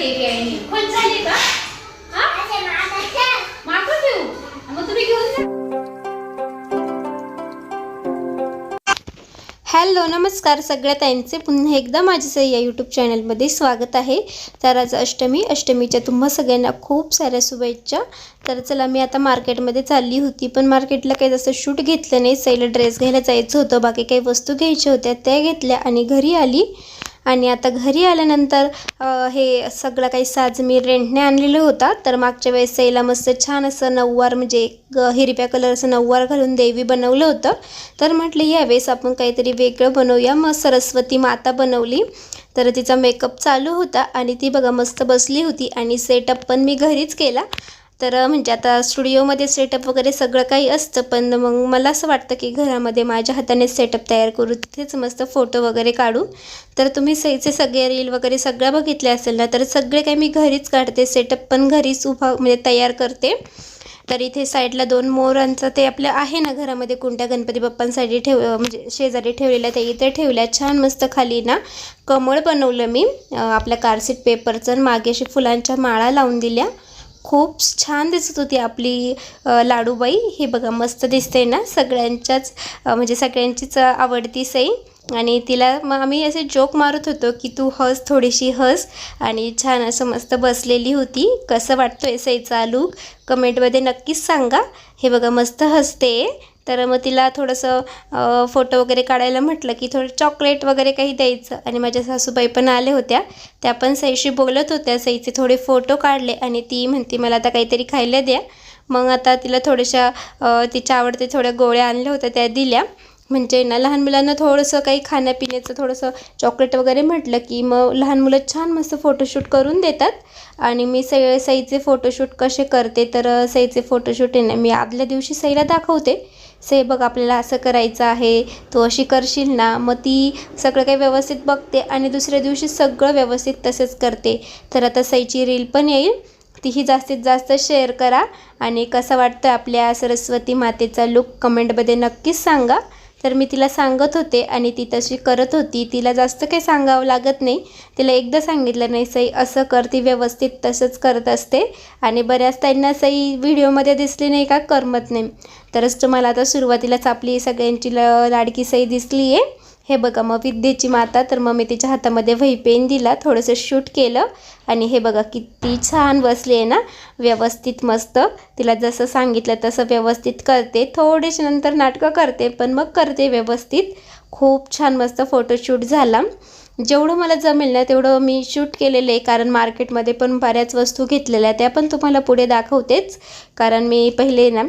देवी आहे खोल झाली का? मागं ठेवू मग तुम्ही घेऊन जा. हॅलो नमस्कार सगळ्या ताईंचे. पुन्हा एकदा माझ्या या यूट्यूब चॅनलमध्ये स्वागत आहे. तर आज अष्टमी अष्टमीच्या तुम्हा सगळ्यांना खूप साऱ्या शुभेच्छा. तर चला मी आता मार्केटमध्ये चालली होती पण मार्केटला काही जसं शूट घेतलं नाही. सैला ड्रेस घ्यायला जायचं होतं. बाकी काही वस्तू घ्यायच्या होत्या त्या घेतल्या आणि घरी आली. आणि आता घरी आल्यानंतर हे सगळं काही साज मी रेंटने आणलेलं होता. तर मागच्या वेळेस सईला मस्त छान असं नऊवार म्हणजे ग- हिरव्या कलरचं नऊवार घालून देवी बनवलं होतं. तर म्हटलं यावेळेस आपण काहीतरी वेगळं बनवूया. मग सरस्वती माता बनवली. तर तिचा मेकअप चालू होता आणि ती बघा मस्त बसली होती आणि सेटअप पण मी घरीच केला. तर म्हणजे आता स्टुडिओमध्ये सेटअप वगैरे सगळं काही असतं पण मग मला असं वाटतं की घरामध्ये माझ्या हाताने सेटअप तयार करू तिथेच मस्त फोटो वगैरे काढू. तर तुम्ही सहीचे सगळे रील वगैरे सगळं बघितले असेल ना तर सगळे काही मी घरीच काढते. सेटअप पण घरीच उभा म्हणजे तयार करते. तर इथे साईडला दोन मोरांचं ते आपलं आहे ना घरामध्ये कोणत्या गणपती बाप्पांसाठी ठेव म्हणजे शेजारी ठेवलेल्या त्या इथे ठेवल्या. छान मस्त खाली ना कमळ बनवलं मी आपल्या कारसीट पेपरचं आणि मागे अशी फुलांच्या माळा लावून दिल्या. खूप छान दिसत होती आपली लाडूबाई. हे बघा मस्त दिसते ना सगळ्यांच्याच म्हणजे सगळ्यांचीच आवडती सई. आणि तिला मग आम्ही असे जोक मारत होतो की तू हस थोडीशी हस. आणि छान असं मस्त बसलेली होती. कसं वाटतोय सईचा लूक कमेंटमध्ये नक्कीच सांगा. हे बघा मस्त हसते तर मग तिला थोडंसं फोटो वगैरे काढायला म्हटलं की थोडं चॉकलेट वगैरे काही द्यायचं. आणि माझ्या सासूबाई पण आल्या होत्या. त्या पण सईशी बोलत होत्या. सईचे थोडे फोटो काढले आणि ती म्हणते मला आता काहीतरी खायला द्या. मग आता तिला थोड्याशा तिच्या आवडते थोड्या गोळ्या आणल्या होत्या. त्या दिल्या. म्हणजे ना लहान मुलांना थोडंसं काही खाण्यापिण्याचं थोडंसं चॉकलेट वगैरे म्हटलं की मग लहान मुलं छान मस्त फोटोशूट करून देतात. आणि मी सै सईचे फोटोशूट कसे करते? तर सईचे फोटोशूट आहे ना मी आदल्या दिवशी सईला दाखवते. से बघ आपल्याला असं करायचं आहे तू अशी करशील ना मग ती सगळं काही व्यवस्थित बघते आणि दुसऱ्या दिवशी सगळं व्यवस्थित तसेच करते. तर आता सईची रील पण येईल तीही जास्तीत जास्त शेअर करा आणि कसं वाटतं आपल्या सरस्वती मातेचा लुक कमेंटमध्ये नक्कीच सांगा. तर मी तिला सांगत होते आणि ती तशी करत होती. तिला जास्त काही सांगावं लागत नाही. तिला एकदा सांगितलं नाही सई असं कर ती व्यवस्थित तसंच करत असते आणि बऱ्याच त्यांना सई व्हिडिओमध्ये दिसली नाही का? करमत नाही. तरच तुम्हाला आता सुरुवातीलाच आपली सगळ्यांची ल लाडकी सई दिसली आहे हे बघा मग विद्येची माता तर मग मी तिच्या हातामध्ये वही पेन दिला थोडंसं शूट केलं. आणि हे बघा किती छान बसली आहे ना व्यवस्थित मस्त. तिला जसं सांगितलं तसं व्यवस्थित करते. थोडेच नंतर नाटकं करते पण मग करते व्यवस्थित. खूप छान मस्त फोटोशूट झाला. जेवढं मला जमेल ना तेवढं मी शूट केलेलं आहे. कारण मार्केटमध्ये पण बऱ्याच वस्तू घेतलेल्या त्या पण तुम्हाला पुढे दाखवतेच. कारण मी पहिले ना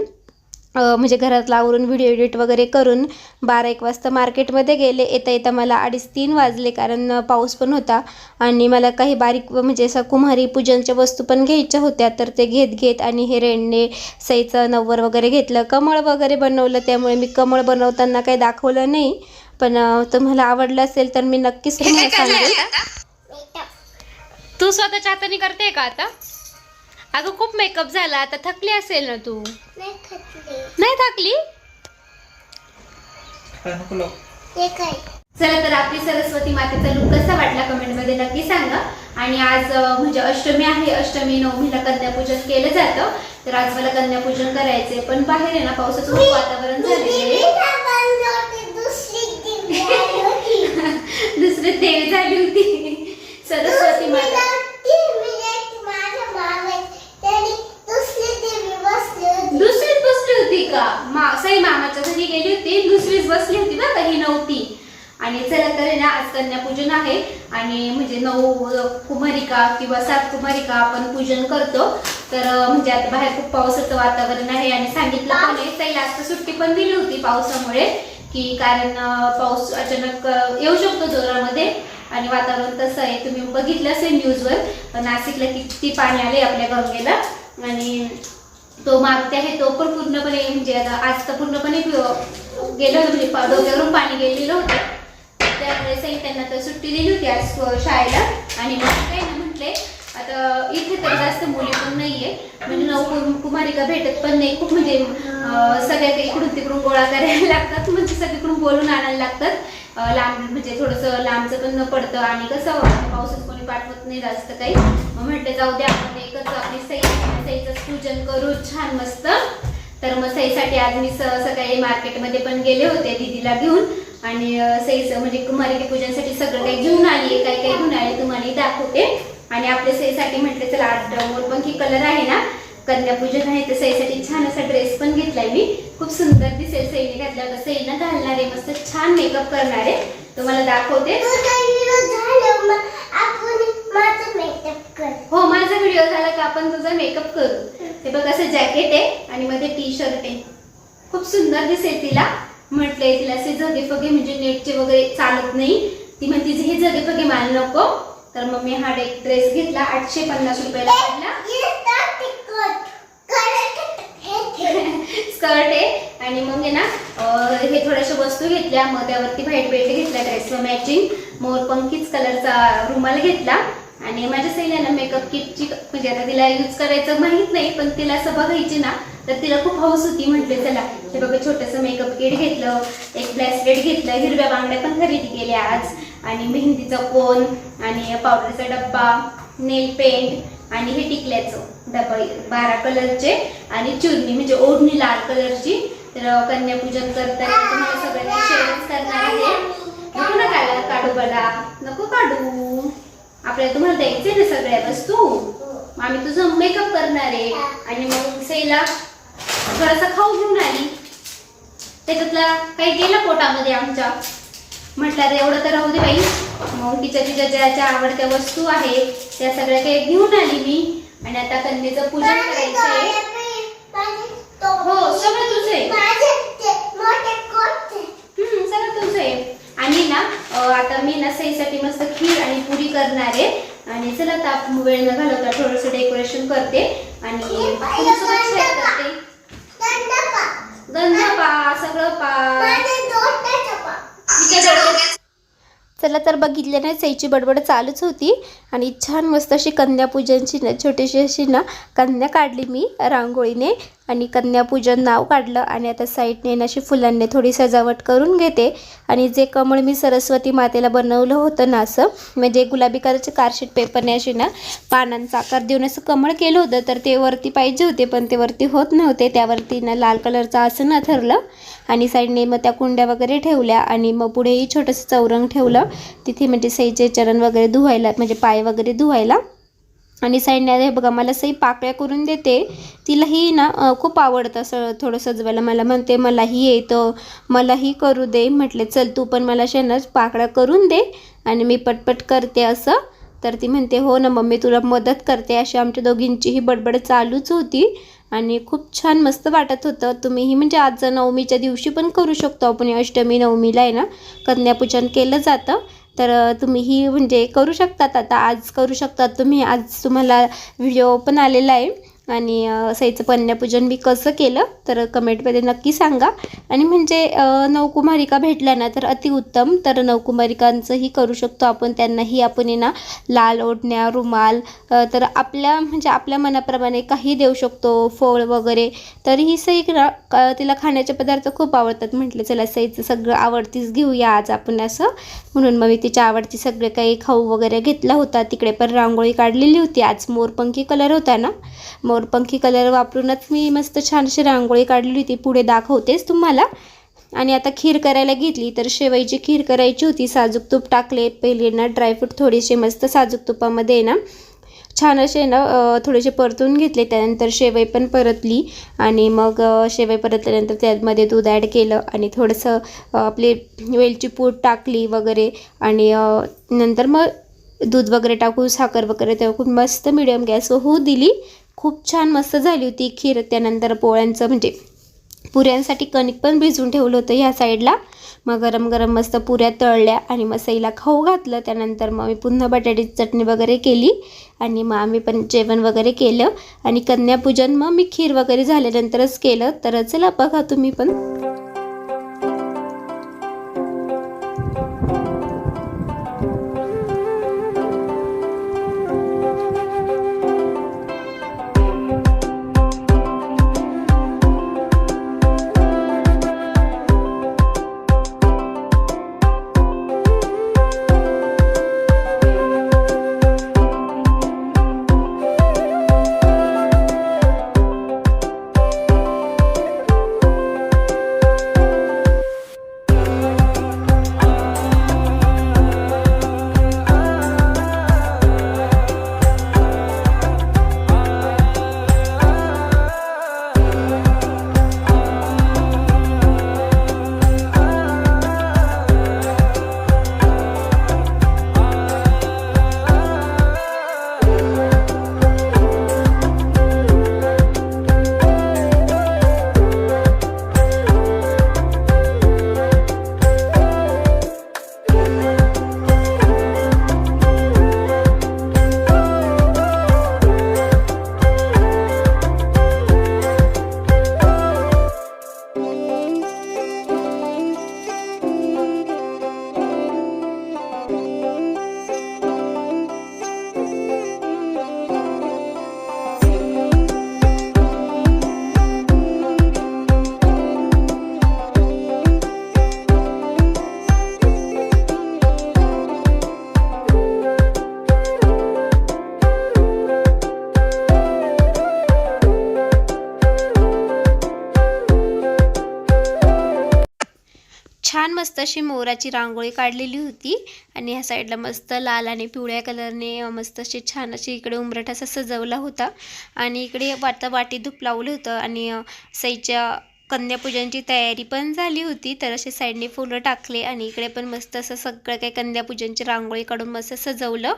म्हणजे घरातला आवरून व्हिडिओ एडिट वगैरे करून बारा एक वाजता मार्केटमध्ये गेले. येता येता मला अडीच तीन वाजले कारण पाऊस पण होता आणि मला काही बारीक म्हणजे असं कुम्हारी पूजनच्या वस्तू पण घ्यायच्या होत्या. तर ते घेत घेत आणि हे रेणने सईचं नव्वर वगैरे घेतलं. कमळ वगैरे बनवलं. त्यामुळे मी कमळ बनवताना काही दाखवलं नाही. पण तुम्हाला आवडलं असेल तर मी नक्कीच तुम्हाला सांगेल. तू स्वतःच्या हाताने करते का आता? अगं खूप मेकअप झाला आता थकली असेल ना तू? नाही थकली. चला तर आपली सरस्वती मातेचा लुक कसा वाटला कमेंटमध्ये नक्की सांगा. आणि आज म्हणजे अष्टमी आहे अष्टमी नवमीला कन्यापूजन केलं जातं. तर आज मला कन्यापूजन करायचंय पण बाहेर आहे ना पावसाचं खूप वातावरण झालेलं दुसरी देवी झाली होती. सरस्वती माता दुसरीच बसली होती का मा साई मामाच्या घरी गेली होती दुसरीच बसली होती ना काही नव्हती आणि चला तर आहे ना आज कन्यापूजन आहे. आणि म्हणजे नऊ कुमारिका किंवा सात कुमारिका आपण पूजन करतो. तर म्हणजे आता बाहेर खूप पावसाचं वातावरण आहे आणि सांगितलं पण आहे. साईला आज सुट्टी पण दिली होती पावसामुळे. की कारण पाऊस अचानक येऊ शकतो जोरामध्ये. आणि वातावरण तसं आहे. तुम्ही बघितलं असेल न्यूजवर. नाशिकला किती पाणी आले आपल्या गंगेला. आणि तो मागते आहे तो पण पूर्णपणे म्हणजे आज तर पूर्णपणे गेलं म्हणजे डोक्यावरून पाणी गेलेलं होतं. त्यामुळे त्यांना तर सुट्टी दिली होती आज शाळेला. आणि मग काय ना म्हटले आता इथे तर जास्त मुली पण नाहीये. म्हणजे नऊ कुमारिका भेटत पण नाही. खूप म्हणजे सगळ्या काही इकडून तिकडून गोळा करायला लागतात. म्हणजे सगळीकडून बोलून आणायला लागतात. लांब म्हणजे थोडंसं लांबचं पण न पडतं. आणि कसं पावसात कोणी पाठवत नाही जास्त काही. मग म्हटलं जाऊ द्या आपण एकच आपली सई सईचं पूजन करू. छान मस्त. तर मग सईसाठी आज मी सकाळी मार्केटमध्ये पण गेले होते दीदीला घेऊन. आणि अं, सईचं म्हणजे कुमारी पूजनसाठी सगळं काही घेऊन आली काही काही घेऊन आली तुम्हाला दाखवते. आणि आपल्या सईसाठी म्हटलं चला पण मोरपंखी कलर आहे ना कन्यापूजन आहे तर सईसाठी छान असा ड्रेस पण घेतलाय मी. खूप सुंदर दिसेल सईने घातला. तर सईनं घालणार आहे मस्त छान मेकअप करणार. आहे तुम्हाला दाखवते. हो माझा व्हिडिओ झाला का? आपण तुझा मेकअप करू. ते बघ असं जॅकेट आहे आणि मध्ये टी शर्ट आहे. खूप सुंदर दिसेल तिला. म्हटलंय तिला असे झगे फगे म्हणजे नेटचे वगैरे चालत नाही. ती म्हणते हे जगे फगे माल नको. तर मग मी हा एक ड्रेस घेतला आठशे पन्नास रुपयाला स्कर्ट आहे. आणि मग आहे ना हे थोड्याशा वस्तू घेतल्या. मग त्यावरती व्हाईट बेल्ट घेतला ड्रेसला मॅचिंग. मोरपंखीच कलरचा रुमाल घेतला. आणि माझ्या सैन्याला मेकअप किटची म्हणजे आता तिला यूज करायचं माहीत नाही पण तिला असं बघायची ना तर तिला खूप हौस होती म्हटले चला. हे बघा छोटंसं मेकअप किट घेतलं एक ब्रेसलेट घेतलं हिरव्या बांगड्या पण खरेदी केल्या आज. आणि मेहंदीचा कोन आणि पावडरचा डब्बा नेल पेंट आणि हे टिकल्याचं डबा बारा कलरचे. आणि चुरणी म्हणजे ओढणी लाल कलरची. तर कन्यापूजन करताना तुम्हाला सगळ्यांना शेअरच करणार आहे. नको ना काढा काढू बडा नको काढू. आपल्याला तुम्हाला द्यायचे ना सगळ्या वस्तू? मग आम्ही तुझं मेकअप करणार आहे. आणि मग सईला थोडासा खाऊ घेऊन आली त्याच्यातला काही गेला पोटामध्ये आमच्या. म्हटलं आता एवढं तर राहू दे बाई. मग तिच्या तिच्या ज्या ज्या आवडत्या वस्तू आहेत त्या सगळ्या काही घेऊन आली मी. आणि आता कन्येचं पूजन करायचं आहे हो सगळं तुझं आहे. सगळं तुझं आहे. आणि ना आता मी ना सईसाठी मस्त खीर आणि पुरी करणार आहे. आणि चला आता आपण वेळ न घालवता थोडंसं डेकोरेशन करते. आणि share करते. चला तर बघितले नाही सईची बडबड चालूच होती. आणि छान मस्त अशी कन्यापूजनची ना छोटीशी अशी ना कन्या काढली मी रांगोळीने. आणि कन्यापूजन नाव काढलं आणि आता साईडने ना अशी फुलांनी थोडी सजावट करून घेते. आणि जे कमळ मी सरस्वती मातेला बनवलं होतं ना असं म्हणजे गुलाबी कलरचे कारशीट पेपरने अशी ना पानांचा आकार देऊन असं कमळ केलं होतं तर ते वरती पाहिजे होते पण ते वरती होत नव्हते. त्यावरती ना लाल कलरचं ना ठरलं. आणि साईडने मग त्या कुंड्या वगैरे ठेवल्या आणि मग पुढेही छोटंसं चौरंग ठेवलं. तिथे म्हणजे सईचे चरण वगैरे धुवायला म्हणजे पाय वगैरे धुवायला. आणि साईडने हे बघा मला सई पाकळ्या करून देते. तिलाही ना खूप आवडतं असं थोडं सजवायला. मला म्हणते मलाही येतं मलाही करू दे. म्हटले चल तू पण मला शेणाच पाकळ्या करून दे आणि मी पटपट करते असं. तर ती म्हणते हो ना मम्मी तुला मदत करते. अशी आमच्या दोघींचीही बडबड चालूच होती आणि खूप छान मस्त वाटत होतं. तुम्हीही म्हणजे आज नवमीच्या दिवशी पण करू शकतो आपण. अष्टमी नवमीला आहे ना कन्यापूजन केलं जातं. तर तुम्ही तुम्हीही म्हणजे करू शकतात आता. आज करू शकतात तुम्ही. आज तुम्हाला व्हिडिओ पण आलेला आहे. आणि सईचं कन्यापूजन मी कसं केलं तर कमेंटमध्ये नक्की सांगा. आणि म्हणजे नवकुमारिका भेटल्या ना तर अतिउत्तम तर नवकुमारिकांचंही करू शकतो आपण त्यांनाही आपण आहे ना लाल ओढण्या रुमाल तर आपल्या म्हणजे आपल्या मनाप्रमाणे काही देऊ शकतो फळ वगैरे. तरीही सई ना तिला खाण्याचे पदार्थ खूप आवडतात. म्हटलं चला सईचं सगळं आवडतीच घेऊया आज आपण असं. म्हणून मग मी तिच्या आवडती सगळे काही खाऊ वगैरे घेतला होता. तिकडे पण रांगोळी काढलेली होती. आज मोरपंखी कलर होता ना. मोरपंखी कलर वापरूनच मी मस्त छानशी रांगोळी काढलेली होती. पुढे दाखवतेच तुम्हाला. आणि आता खीर करायला घेतली तर शेवईची खीर करायची होती. साजूक तूप टाकले. पहिले ना ड्रायफ्रूट थोडेसे मस्त साजूक तुपामध्ये ना छान असे ना थोडेसे परतून घेतले. त्यानंतर शेवई पण परतली. आणि मग शेवई परतल्यानंतर त्यामध्ये दूध ॲड केलं. आणि थोडंसं आपली वेलची पूड टाकली वगैरे. आणि नंतर मग दूध वगैरे टाकून साखर वगैरे टाकून मस्त मिडियम गॅसवर होऊ दिली. खूप छान मस्त झाली होती खीर. त्यानंतर पोळ्यांचं म्हणजे पुऱ्यांसाठी कणिक पण भिजवून ठेवलं होतं ह्या साईडला. मग गरम गरम मस्त पुऱ्या तळल्या आणि मग सईला खाऊ घातलं. त्यानंतर मग मी पुन्हा बटाट्याची चटणी वगैरे केली आणि मग आम्ही पण जेवण वगैरे केलं. आणि कन्यापूजन मग मी खीर वगैरे झाल्यानंतरच केलं. तर चला बघा तुम्ही पण. अशी मोराची रांगोळी काढलेली होती. आणि ह्या साईडला मस्त लाल आणि पिवळ्या कलरने मस्त अशी छान अशी इकडे उंबरठ असा सजवला होता. आणि इकडे वाता वाटी धूप लावलं होतं. आणि सईच्या कन्यापूजनची तयारी पण झाली होती. तर असे साईडने फुलं टाकले आणि इकडे पण मस्त असं सगळं काही कन्यापूजनची रांगोळी काढून मस्त सजवलं.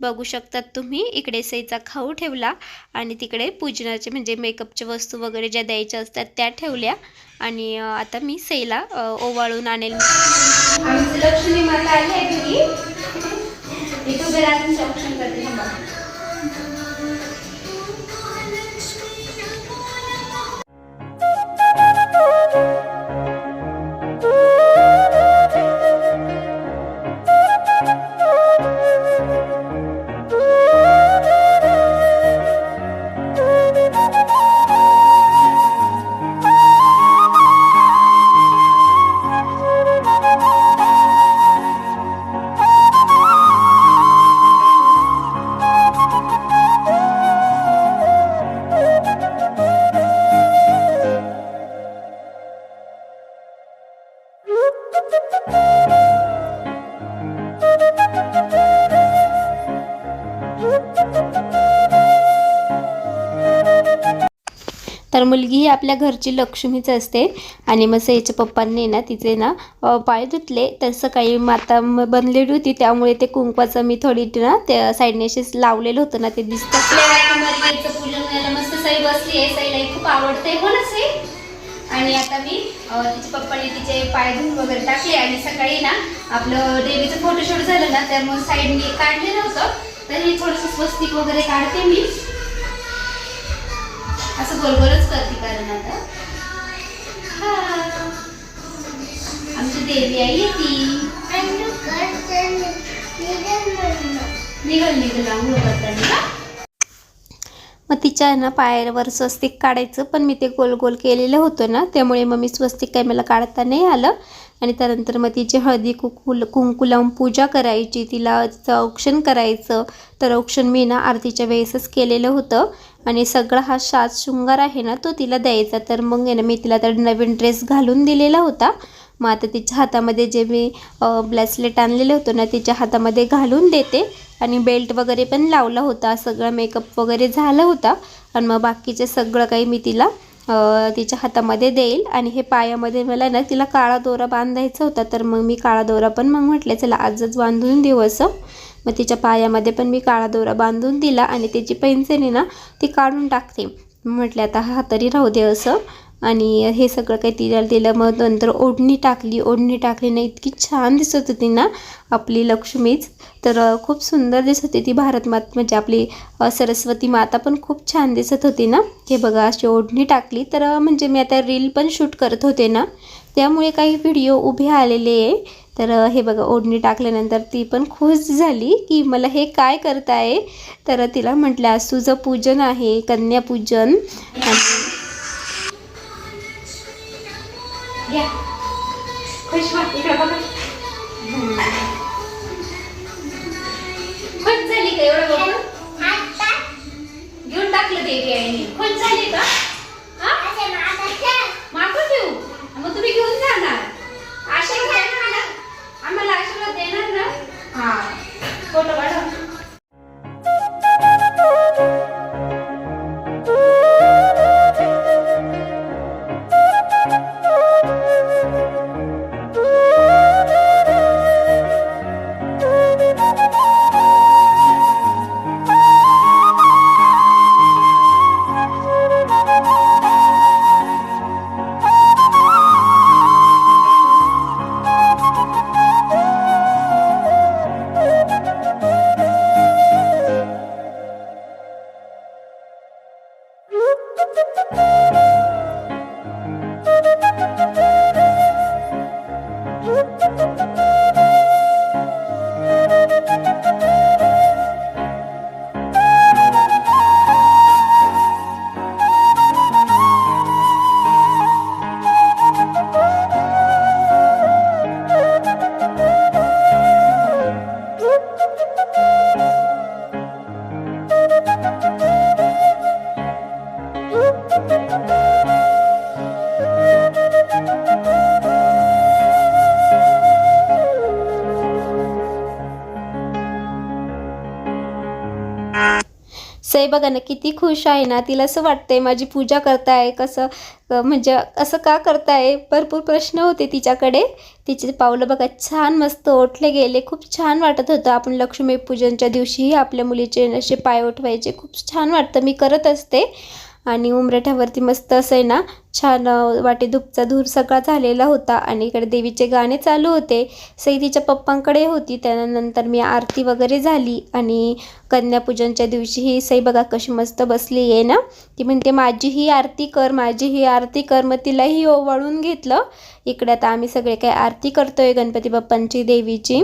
बघू शकतात तुम्ही इकडे सईचा खाऊ ठेवला आणि तिकडे पूजनाचे म्हणजे मेकअपच्या वस्तू वगैरे ज्या द्यायच्या असतात त्या ठेवल्या. आणि आता मी सईला ओवाळून आणेल. लक्ष्मी माता तर मुलगी ही आपल्या घरची लक्ष्मीच असते. आणि मग याच्या पप्पांनी ना तिचे ना पाय धुतले. तर सकाळी माता बनलेली होती. त्यामुळे ते कुंकवाचं मी थोडी ना त्या साईडने असेच लावलेलं होतं ना ते दिसतं. मस्त साई बसली आहे. साईला खूप आवडते हो ना आणि आता मी अं, तिच्या पप्पाने तिचे पाय धुवून वगैरे टाकले आणि सकाळी ना आपलं देवीचं फोटोशूट झालं ना त्यामुळे साईडने काढलेलं होतं. तर हे थोडंसं स्वस्तिक वगैरे काढते मी. असं गोलगोलच करते कारण आता. हा. आमची देवी आई येते निघल निघल आंघोळ करताना? मग तिच्या ना पायावर स्वस्तिक काढायचं पण मी ते गोल गोल केलेलं होतं ना त्यामुळे मग मी स्वस्तिक काही मला काढता नाही आलं. आणि त्यानंतर मग तिची हळदी कुकुल कुंकू लावून पूजा करायची तिला तिचं औक्षण करायचं. तर औक्षण मी ना आरतीच्या वेळेसच केलेलं होतं. आणि सगळा हा साज शृंगार आहे ना तो तिला द्यायचा. तर मग आहे ना मी तिला तर नवीन ड्रेस घालून दिलेला होता. मग आता तिच्या हातामध्ये जे मी ब्रेसलेट आणलेलं होतं ना तिच्या हातामध्ये घालून देते. आणि बेल्ट वगैरे पण लावला होता. सगळं मेकअप वगैरे झाला होता. आणि मग बाकीचे सगळं काही मी तिला तिच्या हातामध्ये देईल. आणि हे पायामध्ये मला ना तिला काळा दोरा बांधायचा होता. तर मग मी काळा दोरा पण मग म्हटलं चला आजच बांधून देऊ असं. मग तिच्या पायामध्ये पण मी काळा दोरा बांधून दिला. आणि तिची पेन्सिल आहे ना ती काढून टाकते. म्हटलं आता हा तरी राहू दे असं. आणि हे सगळं काही तिला दिलं मग नंतर ओढणी टाकली. ओढणी टाकली ना इतकी छान दिसत होती ना आपली लक्ष्मीच. तर खूप सुंदर दिसत होती ती भारत मात म्हणजे आपली सरस्वती माता पण खूप छान दिसत होती ना. हे बघा अशी ओढणी टाकली. तर म्हणजे मी आता रील पण शूट करत होते ना. त्यामुळे काही व्हिडिओ उभे आलेले आहे. तर हे बघा ओढणी टाकल्यानंतर ती पण खुश झाली की मला हे काय करताय? तर तिला म्हटलं आज तुझं पूजन आहे कन्यापूजन. आणि घ्या. खुश व्हा इकडे बघा. खुश झाली का एवढं बघून? घेऊन टाकलं देवी आईने. खुश झाली का? हा? मागं ठेवू. मग तुम्ही घेऊन जाणार. आशीर्वाद आम्हाला आशीर्वाद देणार ना? हा. फोटो बघा ना किती खुश आहे ना तिला असं वाटतंय माझी पूजा करताय कसं म्हणजे असं का करताय? भरपूर प्रश्न होते तिच्याकडे. तिचे पावलं बघा छान मस्त ओठले गेले. खूप छान वाटत होतं आपण लक्ष्मीपूजनच्या दिवशीही आपल्या मुलीचे असे पाय उठवायचे खूप छान वाटतं मी करत असते. आणि उमरठ्यावरती मस्त असं आहे ना छान वाटे धूपचा धूर सगळा झालेला होता आणि इकडे देवीचे गाणे चालू होते. सई तिच्या पप्पांकडे होती त्यानंतर मी आरती वगैरे झाली आणि कन्यापूजनच्या दिवशी ही सई बघा कशी मस्त बसली आहे ना. ती म्हणते माझी ही आरती कर माझी ही आरती कर. मग तिलाही ओवाळून घेतलं. इकडे आता आम्ही सगळे काही आरती करतोय गणपती बाप्पांची देवीची.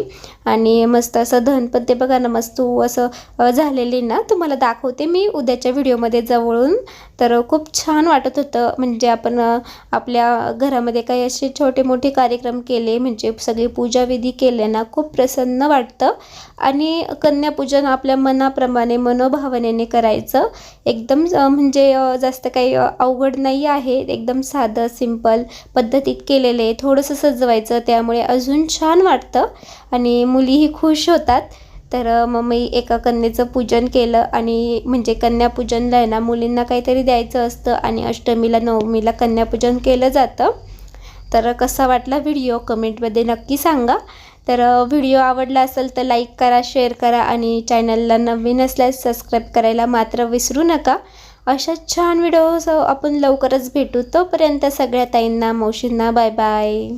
आणि मस्त असं धन पण ते बघा ना मस्त असं झालेली ना. तुम्हाला दाखवते मी उद्याच्या व्हिडिओमध्ये जवळून. तर खूप छान वाटत होतं. म्हणजे आपण आपल्या घरामध्ये काही असे छोटे मोठे कार्यक्रम केले म्हणजे सगळी पूजाविधी केले ना खूप प्रसन्न वाटतं. आणि कन्यापूजन आपल्या मनाप्रमाणे मनोभावनेने करायचं. एकदम म्हणजे जास्त काही अवघड नाही आहे. एकदम साधं सिंपल पद्धतीत केलेलं आहे थोडंसं सजवायचं त्यामुळे अजून छान वाटतं. आणि मुलीही खुश होतात. तर मग मी एका कन्येचं पूजन केलं आणि म्हणजे कन्यापूजनला आहे ना मुलींना काहीतरी द्यायचं असतं आणि अष्टमीला नवमीला कन्यापूजन केलं जातं. तर कसा वाटला व्हिडिओ? कमेंटमध्ये नक्की सांगा. तर व्हिडिओ आवडला असेल तर लाईक करा शेअर करा आणि चॅनलला नवीन असल्यास सबस्क्राईब करायला मात्र विसरू नका. अशा छान व्हिडिओ आपण लवकरच भेटू. तोपर्यंत सगळ्या ताईंना मावशींना बाय बाय.